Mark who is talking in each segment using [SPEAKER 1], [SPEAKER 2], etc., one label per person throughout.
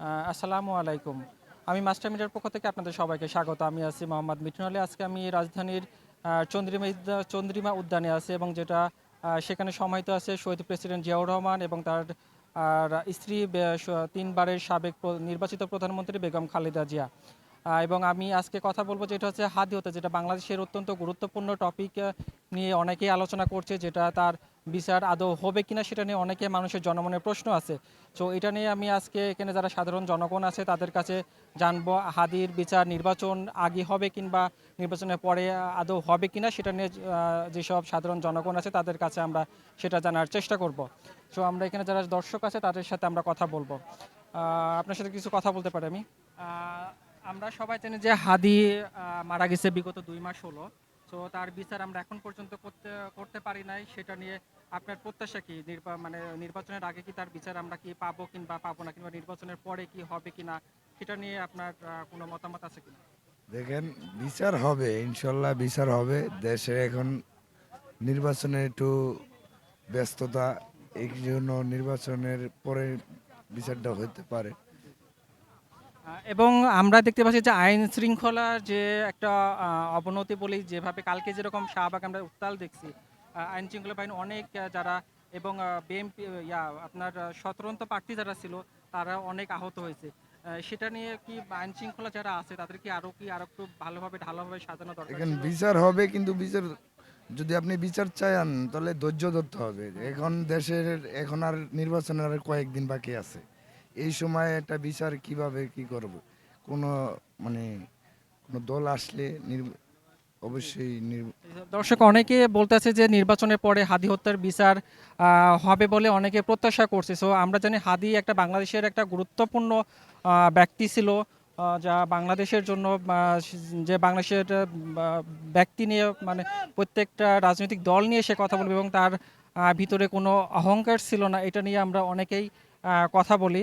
[SPEAKER 1] আসসালামু আলাইকুম। আমি মাস্টার মিডিয়ার পক্ষ থেকে আপনাদের সবাইকে স্বাগত। আমি আছি মোহাম্মদ মিঠুন আলী। আজকে আমি রাজধানীর চন্দ্রিমা চন্দ্রিমা উদ্যানে আছি এবং যেটা সেখানে সমাহিত আছে শহীদ প্রেসিডেন্ট জিয়াউর রহমান এবং তার স্ত্রী তিনবারের সাবেক নির্বাচিত প্রধানমন্ত্রী বেগম খালেদা জিয়া। এবং আমি আজকে কথা বলব যেটা হচ্ছে হাদি হতে যেটা বাংলাদেশের অত্যন্ত গুরুত্বপূর্ণ টপিক নিয়ে অনেকেই আলোচনা করছে, যেটা তার বিচার আদৌ হবে কিনা সেটা নিয়ে অনেকে মানুষের জনমনের প্রশ্ন আছে। তো এটা নিয়ে আমি আজকে এখানে যারা সাধারণ জনগণ আছে, তাদের কাছে জানব হাদির বিচার নির্বাচন আগে হবে কিংবা নির্বাচনের পরে আদৌ হবে কিনা সেটা নিয়ে যেসব সাধারণ জনগণ আছে, তাদের কাছে আমরা সেটা জানার চেষ্টা করব। সো আমরা এখানে যারা দর্শক আছে, তাদের সাথে আমরা কথা বলব। আপনার সাথে কিছু কথা বলতে পারি আমি? আমরা সবাই জানি যে হাদি মারা গেছে বিগত দুই মাস হলো। তো তার বিচার আমরা এখন পর্যন্ত করতে করতে পারি নাই। সেটা নিয়ে আপনার প্রত্যাশা কি? মানে নির্বাচনের আগে কি তার বিচার আমরা কি পাবো কিংবা পাবো না, কিংবা নির্বাচনের পরে কি হবে কিনা, সেটা নিয়ে আপনার কোনো মতামত আছে কিনা?
[SPEAKER 2] দেখেন, বিচার হবে, ইনশাল্লাহ বিচার হবে। দেশে এখন নির্বাচনের একটু ব্যস্ততা, এই জন্য নির্বাচনের পরে বিচারটা হতে পারে।
[SPEAKER 1] এবং আমরা দেখতে পাচ্ছি যে আইন শৃঙ্খলার যে একটা অবনতি বলি যেভাবে কালকে যেরকম শাহবাগ আমরা উত্তাল দেখছি আইন শৃঙ্খলা বাহিনী অনেক যারা এবং বিএমপি ইয়া আপনার স্বতন্ত্র প্রার্থী যারা ছিল তারা অনেক আহত হয়েছে। সেটা নিয়ে কি আইন শৃঙ্খলা যারা আছে তাদের কি আরও কি আরও একটু ভালোভাবে ঢালাভাবে সাজানো দরকার
[SPEAKER 2] এখন বিচার হবে কিন্তু বিচার যদি আপনি বিচার চান তাহলে ধৈর্য ধরতে হবে। এখন দেশের এখন আর নির্বাচনের আর কয়েকদিন বাকি আছে। এই সময় একটা বিচার কীভাবে কি করব? কোনো মানে কোনো দল আসলে অবশ্যই
[SPEAKER 1] দর্শক, অনেকে বলতেছে যে নির্বাচনের পরে হাদি হত্যার বিচার হবে বলে অনেকে প্রত্যাশা করছে। সো আমরা জানি হাদি একটা বাংলাদেশের একটা গুরুত্বপূর্ণ ব্যক্তি ছিল যা বাংলাদেশের জন্য যে বাংলাদেশের ব্যক্তি নিয়ে মানে প্রত্যেকটা রাজনৈতিক দল নিয়ে সে কথা বলবে এবং তার ভিতরে কোনো অহংকার ছিল না, এটা নিয়ে আমরা অনেকেই কথা বলি।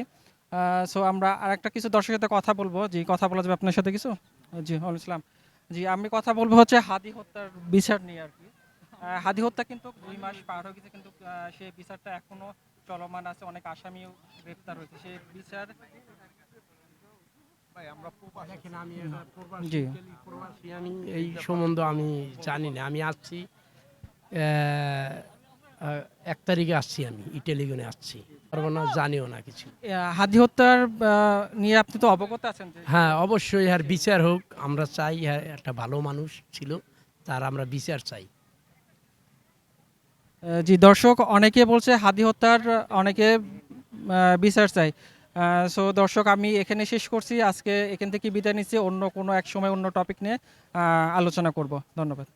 [SPEAKER 1] সো আমরা আরেকটা কিছু দর্শকের সাথে কথা বলব। জি কথা বলা যাবে আপনার সাথে কিছু? জি ওয়ালাইকুম ইসলাম জি আমি কথা বলব হচ্ছে হাদি হত্যার বিচার নিয়ে আর কি। আহ, হাদি হত্যা কিন্তু দুই মাস পার হয়ে গেছে কিন্তু আহ, সেই বিচারটা এখনও চলমান আছে। অনেক আসামিও গ্রেপ্তার হয়েছে। সেই বিচার
[SPEAKER 3] আমি
[SPEAKER 1] জি।
[SPEAKER 3] আমি এই সম্বন্ধে আমি জানি না। আমি আসছি এক তারিখে আসছি আমি ইটালিগনে আসছি। পারব না জানিও না কিছু।
[SPEAKER 1] হাদি হত্যার নিয়ে আপনি তো অবগত আছেন
[SPEAKER 3] হ্যাঁ অবশ্যই আর বিচার হোক আমরা চাই হ্যাঁ, একটা ভালো মানুষ ছিল তার আমরা বিচার চাই।
[SPEAKER 1] জি দর্শক অনেকে বলছে হাদি হত্যার অনেকে বিচার চাই। সো দর্শক আমি এখানে শেষ করছি। আজকে এখান থেকে বিদায় নিচ্ছি। অন্য কোনো এক সময় অন্য টপিক নিয়ে আহ, আলোচনা করব। ধন্যবাদ।